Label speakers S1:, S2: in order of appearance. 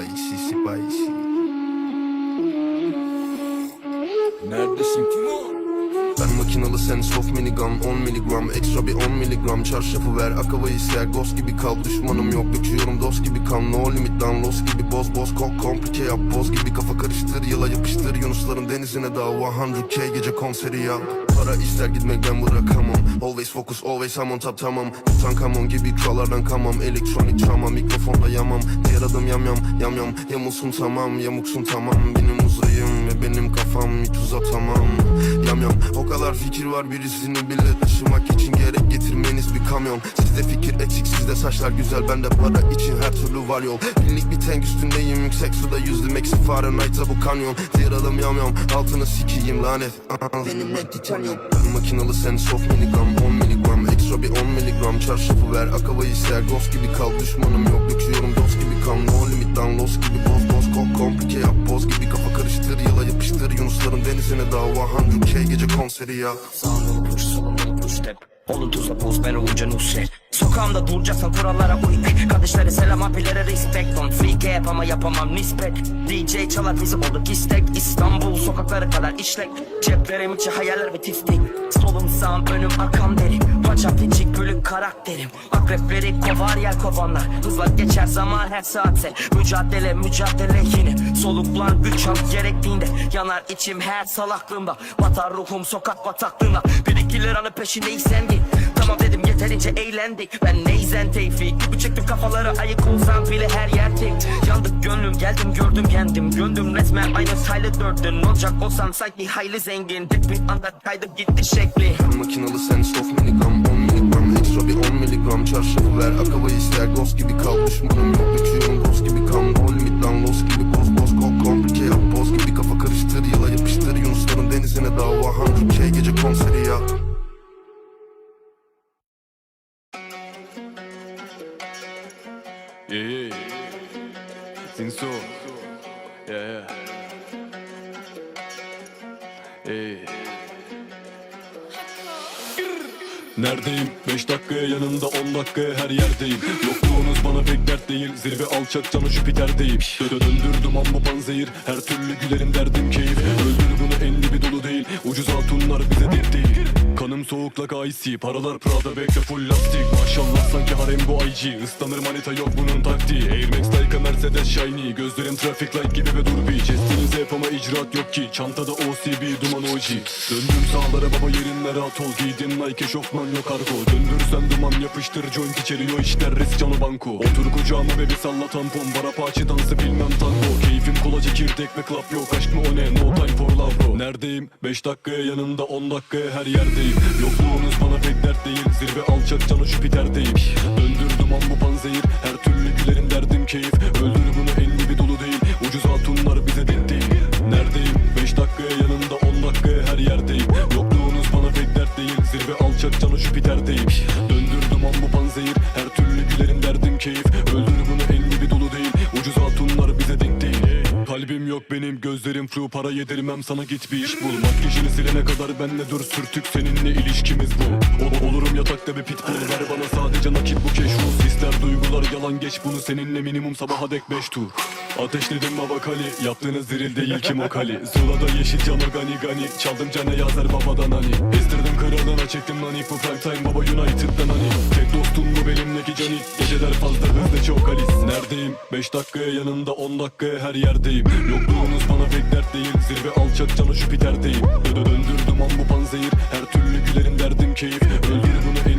S1: Spicy.
S2: Neredesin Timo?
S1: Ben makinalı sen soft minigun 10 miligram Ekstra bir 10 miligram Çarşafı ver akava ister Ghost gibi kal. Düşmanım yok Döküyorum dost gibi kan No limit down Lost gibi boz boz Kok komplike yap. Boz gibi kafa karıştır Yıla yapıştır. Yunusların denizine dağ 100k gece konseri yap Para ister gitmek ben bırakamam Always focus always I'm on top tamam. Tutankamon gibi krallardan kamam. Elektronik travma mikrofonda yamam. Diğer adım yam yam yam yam. Yamulsun tamam yamuksun tamam. Benim uzayım ve benim kafam hiç uzatamam. Yam yam o kadar fikir var birisini bile taşımak için gerek getirmeniz bir kamyon Sizde fikir eksik sizde saçlar güzel bende para için her türlü var yol. Binlik bir tank üstündeyim yüksek suda yüzdüm eksi Fahrenheit'a bu kanyon Diğer adım yam yam altını sikiyim lanet.
S3: Benim net titanyum
S1: ben makinalı sen soft miligram 10 miligram Ekstra bir 10 miligram. Çarşafı ver akava ister Ghost gibi kal. Düşmanım yok Döküyorum dost gibi kan. No limit down Lost gibi boz boz Kok komplike yap Boz gibi kafa karıştır Yıla yapıştır. Yunusların denizine dağ 100k gece konseri ya?
S4: Sağında push solunda Olun tuzla buz ben olunca Nusret. Sokağımda duracaksan kurallara uy Kardeşlere selam abilere respect. On Freak yap ama yapamam nispet. DJ çalar bizi olduk istek. İstanbul sokakları kadar işlek. Ceplerim içi hayaller ve tiftik. Solum sağım önüm arkam derim Paça piçik bölük karakterim. Akrepleri kovar yer kovanlar. Hızla geçer zaman her saate. Mücadele mücadele yine. Soluklar güç al gerektiğinde Yanar içim her salaklığımda. Batar ruhum sokak bataklığına Bir iki liranın peşindeysen git Yeterince eğlendik Ben neyzen tevfik Gibi çektim kafaları ayık olsam bile her yer tek Yandık gönlüm geldim gördüm yendim. Gönlüm resmen aynı Tyler Durden Olacak olsam sanki hayli zengin. Tek bir anda kaydı gitti şekli.
S1: Makinalı sen soft miligram 10 miligram Ekstra bir 10 miligram Çarşafı ver akava ister Ghost gibi kal. Düşmanım yok Döküyorum dost gibi kan No limit down Lost gibi
S2: Yeah, yeah. Sinso. Yeah, yeah. Hey. Neredeyim? 5 dakikaya yanında 10 dakikaya her yerdeyim. Yokluğunuz bana pek dert değil. Zirve alçak canı Jüpiter'deyim. Dö- Döndürdüm amma panzehir. Her türlü gülerim derdim keyif. Öldür bunu enli bir dolu değil. Ucuz hatunlar bize dert değil. Kanım soğuklak icy Paralar Prada bekle full lastik. Maşallah sanki harem bu IG Islanır manita yok bunun taktiği. Air Max Leica Mercedes Shiny. Gözlerim traffic light gibi ve dur bir. Chestinize hep ama icraat yok ki. Çantada OCB duman OG Döndüm sağlara baba yerinle rahat ol. Giydim Nike eşofman yok argo. Döndürsen duman yapıştır joint içeriyor işler risk canı banko. Otur kucağıma ve bir salla tampon. Bara paçı dansı bilmem tango. Keyfim kola çekirdek ve klap yok. Aşk mı o ne? No time for love bro. Neredeyim? 5 dakikaya yanında 10 dakikaya her yerdeyim. Yokluğunuz bana pek dert değil. Zirve alçak canı Jüpiter'deyim Döndürdüm Kalbim yok benim gözlerim flu para yedirmem sana git bir iş bul. Makyajını silene kadar benle dur sürtük seninle ilişkimiz bu. O, Olurum yatakta bir pitbull. Ver bana sadece nakit bu keşfus Hisler duygular yalan geç bunu. Seninle minimum sabaha dek beş tur. Ateşledim baba kali yaptığınız ziril değil kim o kali. Zula'da yeşil cama gani gani. Çaldım cane yazar babadan hani. Ezdirdim kralına çektim nani. Bu prime time baba United'dan hani Kalbimdeki canik Geceler fazla hızlı çok alis Neredeyim? 5 dakikaya yanında 10 dakikaya her yerdeyim. Yokluğunuz bana pek dert değil. Zirve alçak canı Jüpiter'deyim. Döndürdüm an bu panzehir. Her türlü gülerim derdim keyif. Öldür bunu